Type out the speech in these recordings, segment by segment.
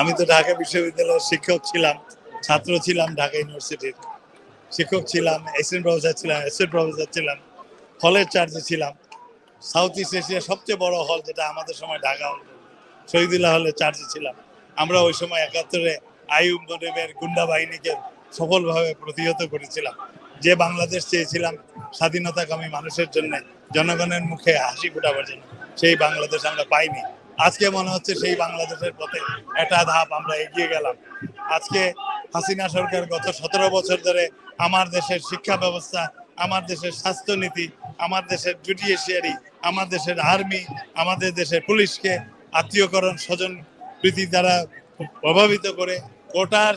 আমি তো ঢাকা বিশ্ববিদ্যালয়ের শিক্ষক ছিলাম, ছাত্র ছিলাম ঢাকা ইউনিভার্সিটির। শিক্ষক ছিলাম অ্যাসিস্ট্যান্ট প্রফেসর ছিলাম অ্যাসিস্ট্যান্ট প্রফেসর ছিলাম হলের চার্জে ছিলাম। সাউথ ইস্ট এশিয়ার সবচেয়ে বড় হল যেটা আমাদের সময় ঢাকা হল, শহীদুল্লাহ হলের চার্জে ছিলাম। আমরা ওই সময় একাত্তরে আইয়ুব মনিবের গুন্ডা বাহিনীকে সফলভাবে প্রতিহত করেছিলাম। যে বাংলাদেশ চেয়েছিলাম স্বাধীনতাকামী মানুষের জন্য, জনগণের মুখে হাসি ফোটাবার জন্য, সেই বাংলাদেশ আমরা পাইনি। আজকে মনে হচ্ছে সেই বাংলাদেশের পথে একটা ধাপ আমরা এগিয়ে গেলাম। আজকে হাসিনা সরকার গত সতেরো বছর ধরে আমার দেশের শিক্ষা ব্যবস্থা, আমার দেশের স্বাস্থ্যনীতি, আমার দেশের জুডিশিয়ারি আমার দেশের আর্মি আমাদের দেশের পুলিশকে আত্মীয়করণ স্বজন প্রীতি দ্বারা প্রভাবিত করে কোটার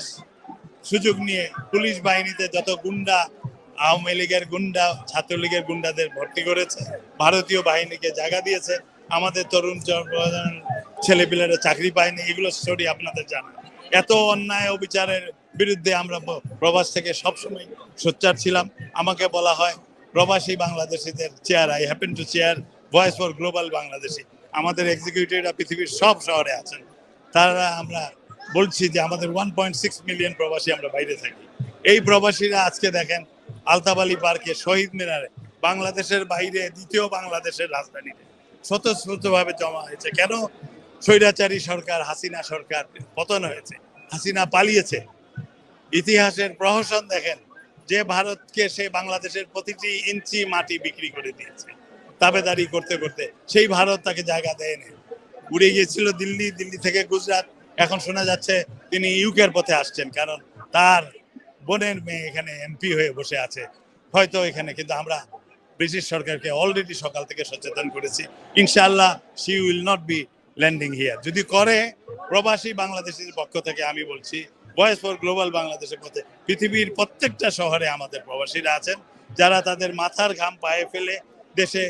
সুযোগ নিয়ে পুলিশ বাহিনীতে যত গুন্ডা, আওয়ামী লীগের গুন্ডা, ছাত্রলীগের গুন্ডাদের ভর্তি করেছে, ভারতীয় বাহিনীকে জায়গা দিয়েছে আমাদের তরুণ ছেলেপিলেরা চাকরি পায়নি, এগুলো স্টোরি আপনাদের জানা। এত অন্যায় অবিচারের বিরুদ্ধে আমরা প্রবাস থেকে সবসময় সোচ্চার ছিলাম। আমাকে বলা হয়, প্রবাসী বাংলাদেশিদের chair I happen to chair voice for global Bangladeshi. আমাদের এক্সিকিউটিভরা পৃথিবীর সব শহরে আছেন। তারা আমরা বলছি যে আমাদের ওয়ান পয়েন্ট সিক্স মিলিয়ন প্রবাসী আমরা বাইরে থাকি। এই প্রবাসীরা আজকে দেখেন, আলতাবালি পার্কে শহীদ মিনারে বাংলাদেশের বাইরে, দ্বিতীয় বাংলাদেশের রাজধানীতে। স্বতঃস্ফূর্তভাবে জমা হয়েছে। কেন? স্বৈরাচারী সরকার, হাসিনা সরকার পতন হয়েছে। হাসিনা পালিয়েছে। ইতিহাসের প্রহসন দেখেন, যে ভারতকে সে বাংলাদেশের প্রতিটি ইঞ্চি মাটি বিক্রি করে দিয়েছে, তাবেদারি করতে করতে, সেই ভারত তাকে জায়গা দেয়নি। উড়ে গিয়েছিল দিল্লি দিল্লি থেকে গুজরাট। এখন শোনা যাচ্ছে তিনি ইউকের পথে আসছেন, কারণ তার বোনের মেয়ে এখানে এমপি হয়ে বসে আছে। হয়তো এখানে, কিন্তু আমরা ব্রিটিশ সরকারকে অলরেডি সকাল থেকে সচেতন করেছি। ইনশাআল্লাহ she will not be landing here যদি করে, প্রবাসী বাংলাদেশের পক্ষ থেকে আমি বলছি ভয়েস ফর গ্লোবাল বাংলাদেশের পথে, পৃথিবীর প্রত্যেকটা শহরে আমাদের প্রবাসীরা আছেন, যারা তাদের মাথার ঘাম পায়ে ফেলে দেশে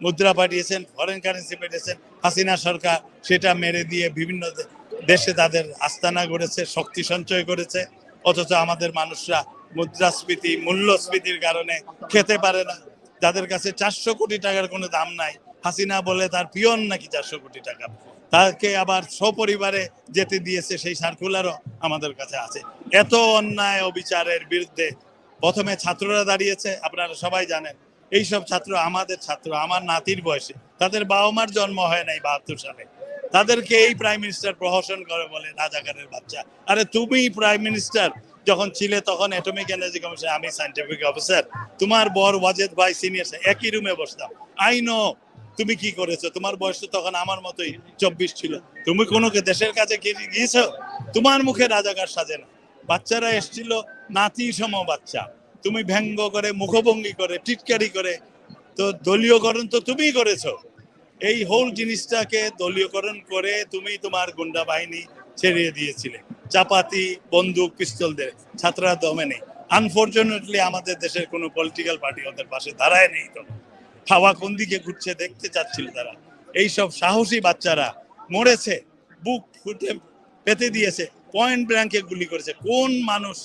মুদ্রা পাঠিয়েছেন ফরেন কারেন্সি পাঠিয়েছেন, হাসিনা সরকার সেটা মেরে দিয়ে বিভিন্ন দেশে তাদের আস্তানা গড়েছে, শক্তি সঞ্চয় করেছে, অথচ আমাদের মানুষরা মুদ্রাস্ফীতি, মূল্যস্ফীতির কারণে খেতে পারে না। যাদের কাছে চারশো কোটি টাকার কোনো দাম নাই, হাসিনা বলে তার পিয়ন নাকি চারশো কোটি টাকা। তাকে আবার সপরিবারে যেতে দিয়েছে সেই সার্কুলারও আমাদের কাছে আছে। এত অন্যায় অবিচারের বিরুদ্ধে প্রথমে ছাত্ররা দাঁড়িয়েছে, আপনারা সবাই জানেন। এইসব ছাত্র আমাদের ছাত্র, আমার নাতির বয়সে। তাদের বাবা মার জন্ম হয় নাই বাহাত্তর সালে। তাদেরকে এই প্রাইম মিনিস্টার প্রহসন করে বলে রাজাকারের বাচ্চা। আরে তুমি প্রাইম মিনিস্টার যখন ছিলে তখন অ্যাটমিক এনার্জি কমিশন আমি সাইন্টিফিক অফিসার তোমার বর ওয়াজেদ ভাই সিনিয়র একই রুমে বসতাম। আই নো তুমি কি করেছ? তোমার বয়স তো তখন আমার মতোই, চব্বিশ ছিল। তুমি কোনো দেশের কাছে গিয়েছো? তোমার মুখে রাজাকার সাজে না। বাচ্চারা এসছিল, নাতি সম বাচ্চা। তুমি ব্যঙ্গ করে, মুখভঙ্গি করে, টিটকারি করে, তো দলীয়করণ তো তুমিই করেছ। এই হোল জিনিসটাকে দলীয়করণ করে তুমি তোমার গুন্ডা বাহিনী ছেড়িয়ে দিয়েছিলে। চাপাতি, বন্দুক পিস্তল দিয়ে ছাত্ররা দমে নেই। আনফর্চুনেটলি আমাদের দেশের কোনো পলিটিক্যাল পার্টি ওদের পাশে দাঁড়ায় নেই তো। হাওয়া কোন দিকে ঘুরছে দেখতে চাচ্ছিল তারা। এইসব সাহসী বাচ্চারা মরেছে, বুক ফুটে পেতে দিয়েছে পয়েন্ট ব্ল্যাঙ্কে গুলি করেছে। কোন মানুষ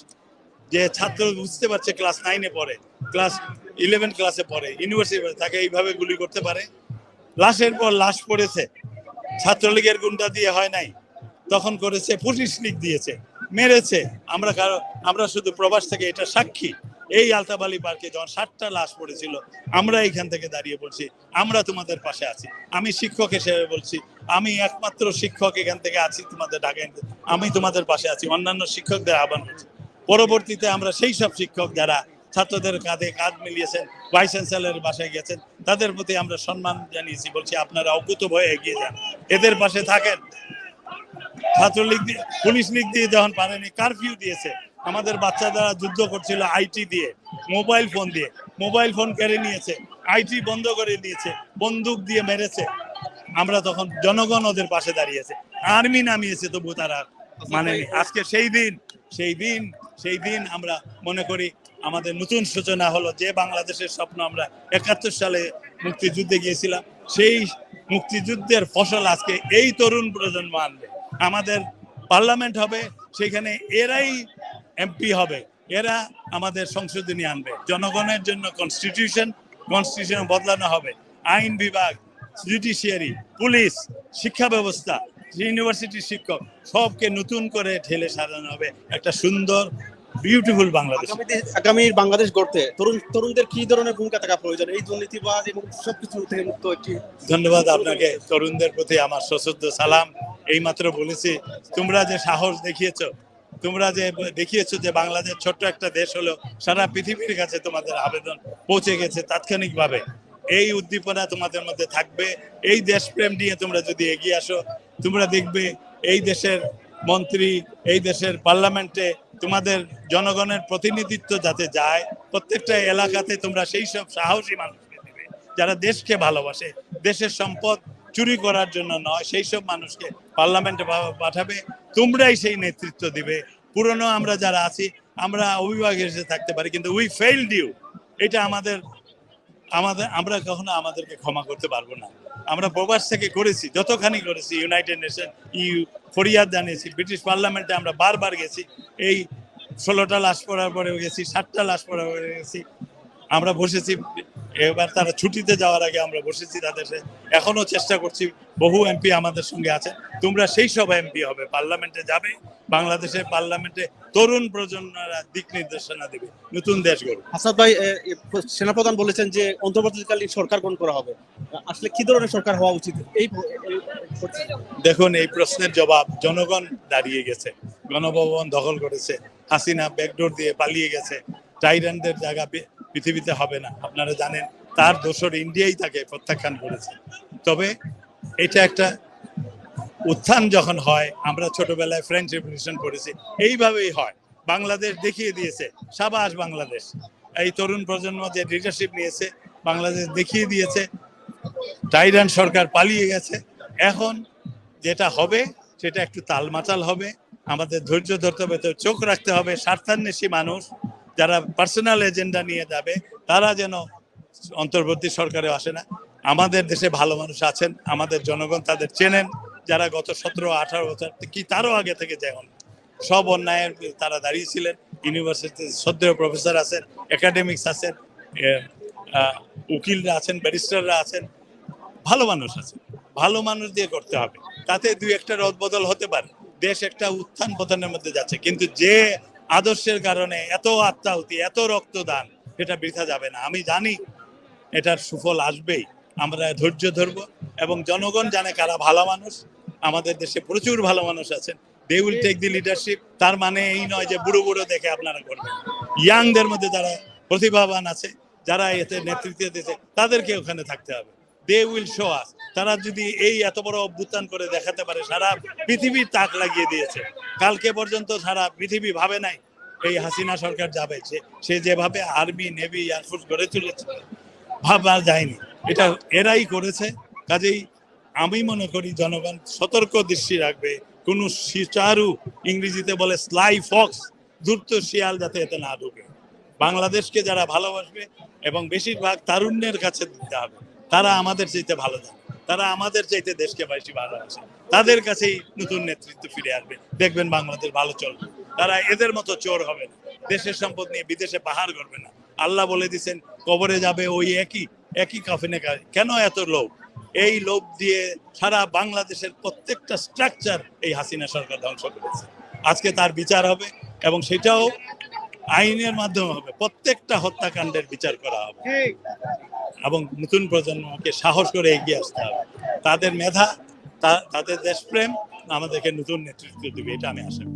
যে ছাত্র বুঝতে পারছে ক্লাস নাইনে পড়ে ক্লাস ইলেভেন ক্লাসে পড়ে ইউনিভার্সিটি পড়ে, তাকে এইভাবে গুলি করতে পারে? লাশের পর লাশ পড়েছে। ছাত্রলীগের গুন্ডা দিয়ে হয় নাই। তখন করেছে, পুলিশ লীগ দিয়েছে, মেরেছে। আমরা কারও আমরা শুধু প্রবাস থেকে এটা সাক্ষী। এই আলতাবালি পার্কে যখন ষাটটা লাশ পড়েছিল, আমরা এখান থেকে দাঁড়িয়ে বলছি, আমরা তোমাদের পাশে আছি। আমি শিক্ষক হিসেবে বলছি, আমি একমাত্র শিক্ষক এখান থেকে আছি তোমাদের ঢাকায় আমি তোমাদের পাশে আছি। অন্যান্য শিক্ষকদের আহ্বান করছি। পরবর্তীতে আমরা সেই সব শিক্ষক যারা ছাত্রদের কাঁধে কাঁধ মিলিয়েছেন, ভাইস চ্যান্সেলরের বাসায় গেছেন তাদের প্রতি আমরা সম্মান জানিয়েছি, বলছি, আপনারা অকুত ভয়ে এগিয়ে যান। এদের পাশে থাকেন। ছাত্রলীগ পুলিশ লীগ দিয়ে যখন পারেনি কারফিউ দিয়েছে। আমাদের বাচ্চারা যুদ্ধ করছিল আইটি দিয়ে মোবাইল ফোন দিয়ে। মোবাইল ফোন কেড়ে নিয়েছে আইটি বন্ধ করে দিয়েছে, বন্দুক দিয়ে মেরেছে। আমরা তখন জনগণ ওদের পাশে দাঁড়িয়েছে। আর্মি নামিয়েছে তবু তারা মানে আজকে সেই দিন সেই দিন সেই দিন আমরা মনে করি আমাদের নতুন সূচনা হলো যে বাংলাদেশের স্বপ্ন আমরা একাত্তর সালে মুক্তিযুদ্ধে গিয়েছিলাম। সেই মুক্তিযুদ্ধের ফসল আজকে এই তরুণ প্রজন্ম আনবে। আমাদের পার্লামেন্ট হবে সেখানে এরাই এমপি হবে। এরা আমাদের সংশোধনী আনবে। জনগণের জন্য কনস্টিটিউশন কনস্টিটিউশন বদলানো হবে। আইন বিভাগ জুডিশিয়ারি পুলিশ শিক্ষা ব্যবস্থা ইউনিভার্সিটির শিক্ষক সবকে নতুন করে ঠেলে সাজানো হবে একটা সুন্দর বিউটিফুল বাংলাদেশ। আগামী বাংলাদেশ গড়তে তরুণ তরুণদের কি ধরনের ভূমিকা থাকা প্রয়োজন? এই দুর্নীতিবাজ এবং সবকিছু থেকে মুক্ত একটি ধন্যবাদ আপনাকে। তরুণদের প্রতি আমার সশ্রদ্ধ সালাম। এইমাত্র বলেছি, তোমরা যে সাহস দেখিয়েছো, তোমরা যে দেখিয়েছো যে বাংলাদেশ ছোট্ট একটা দেশ হলো, সারা পৃথিবীর কাছে তোমাদের আবেদন পৌঁছে গেছে তাৎক্ষণিকভাবে। এই উদ্দীপনা তোমাদের মধ্যে থাকবে, এই দেশপ্রেম নিয়ে তোমরা যদি এগিয়ে আসো, তোমরা দেখবে এই দেশের মন্ত্রী, এই দেশের পার্লামেন্টে তোমাদের জনগণের প্রতিনিধিত্ব যাতে যায়, প্রত্যেকটা এলাকাতে তোমরা সেই সব সাহসী মানুষকে দেবে, যারা দেশকে ভালোবাসে, দেশের সম্পদ চুরি করার জন্য নয়, সেই সব মানুষকে পার্লামেন্টে পাঠাবে। তোমরাই সেই নেতৃত্ব দিবে। পুরনো আমরা যারা আছি, আমরা অভিভাবক হিসেবে থাকতে পারি, কিন্তু উই ফেইলড ইউ এটা আমাদের আমাদের, আমরা কখনো আমাদেরকে ক্ষমা করতে পারব না। আমরা প্রবাস থেকে করেছি, যতখানি করেছি ইউনাইটেড নেশন ইউ ফরিয়াদ জানিয়েছি ব্রিটিশ পার্লামেন্টে আমরা বারবার গেছি। এই ষোলোটা লাশ পড়ার পরে গেছি, সাতটা লাশ পড়ার পরে গেছি। আমরা বসেছি এবার তারা ছুটিতে যাওয়ার আগে আমরা বসেছি তাদের। এখনও চেষ্টা করছি বহু এমপি আমাদের সঙ্গে আছে। তোমরা সেই সব এমপি হবে পার্লামেন্টে যাবে বাংলাদেশের পার্লামেন্টে তরুণ প্রজন্মরা দিক নির্দেশনা দেবে নতুন দেশ গড়বে হাসাদ ভাই সেনাপ্রধান বলেছেন যে অন্তর্বর্তীকালীন সরকার গঠন করা হবে। আসলে কি ধরনের সরকার হওয়া উচিত? এই দেখুন এই প্রশ্নের জবাব জনগণ দাঁড়িয়ে গেছে গণভবন দখল করেছে হাসিনা ব্যাকডোর দিয়ে পালিয়ে গেছে টাইরানদের জায়গা পৃথিবীতে হবে না। আপনারা জানেন, তার দোষর ইন্ডিয়াই তাকে প্রত্যাখ্যান করেছে। তবে এটা একটা উত্থান যখন হয়, আমরা ছোটবেলায় ফ্রেঞ্চ রেভলিউশন পড়েছি এইভাবেই হয়। বাংলাদেশ দেখিয়ে দিয়েছে, সাবাস বাংলাদেশ। এই তরুণ প্রজন্ম যে লিডারশিপ নিয়েছে, বাংলাদেশ দেখিয়ে দিয়েছে টাইরান সরকার পালিয়ে গেছে। এখন যেটা হবে, সেটা একটু তালমাতাল হবে। আমাদের ধৈর্য ধরতে হবে, তো চোখ রাখতে হবে, স্বার্থান্বেষী মানুষ। যারা পার্সোনাল এজেন্ডা নিয়ে যাবে, তারা যেন অন্তর্বর্তী সরকারে আসে না। আমাদের দেশে ভালো মানুষ আছেন, আমাদের জনগণ তাদের চেনেন, যারা গত সতেরো, আঠারো বছর কি তারও আগে থেকে যেমন সব অন্যায়ের তারা দাঁড়িয়েছিলেন ইউনিভার্সিটিতে শ্রদ্ধেয় প্রফেসর আছেন একাডেমিক্স আছেন উকিলরা আছেন ব্যারিস্টাররা আছেন, ভালো মানুষ আছে ভালো মানুষ দিয়ে করতে হবে। তাতে দুই একটা রদবদল হতে পারে। দেশ একটা উত্থান পতনের মধ্যে যাচ্ছে। কিন্তু যে আদর্শের কারণে এত আত্মাহুতি, এত রক্তদান, এটা বৃথা যাবে না। আমি জানি এটার সুফল আসবেই। আমরা ধৈর্য ধরবো এবং জনগণ জানে কারা ভালো মানুষ। আমাদের দেশে প্রচুর ভালো মানুষ আছেন। They will take the leadership তার মানে এই নয় যে বুড়ো বুড়ো দেখে আপনারা করবেন। ইয়াংদের মধ্যে যারা প্রতিভাবান আছে, যারা এতে নেতৃত্ব দিতে তাদেরকে ওখানে থাকতে হবে। দে উইল শো আস তারা যদি এই এত বড় অভ্যুত্থান করে দেখাতে পারে, সারা পৃথিবীর তাক লাগিয়ে দিয়েছে। কালকে পর্যন্ত সারা পৃথিবী ভাবে নাই, এই হাসিনা সরকার যাবে। সে যেভাবে আর্মি, নেভি এয়ারফোর্স গড়ে তুলেছে, ভাবা যায়নি। এটা এরাই করেছে। কাজেই আমি মনে করি জনগণ সতর্ক দৃষ্টি রাখবে। কোন শিচারু ইংরেজিতে বলে স্লাই ফক্স দ্রুত শিয়াল যাতে এতে না ঢুকে। বাংলাদেশকে যারা ভালোবাসবে এবং বেশিরভাগ তারুণ্যের কাছে দিতে হবে, তারা আমাদের চাইতে ভালো জানে। তারা আমাদের চাইতে দেশকে বেশি ভালোবাসে। তাদের কাছেই নতুন নেতৃত্ব ফিরে আসবে। দেখবেন বাংলাদেশ ভালো চলবে। তারা এদের মতো চোর হবে না। দেশের সম্পদ নিয়ে বিদেশে পাহাড় করবে না। আল্লাহ বলে দিচ্ছেন কবরে যাবে ওই একই একই কাফিনে কেন এত লোভ? এই লোভ দিয়ে সারা বাংলাদেশের প্রত্যেকটা স্ট্রাকচার এই হাসিনা সরকার ধ্বংস করেছে। আজকে তার বিচার হবে এবং সেটাও আইনের মাধ্যমে হবে। প্রত্যেকটা হত্যাকাণ্ডের বিচার করা হবে। এবং নতুন প্রজন্মকে সাহস করে এগিয়ে আসতে হবে। তাদের মেধা তাদের দেশপ্রেম আমাদেরকে নতুন নেতৃত্ব দেবে, এটা আমি আশা করি।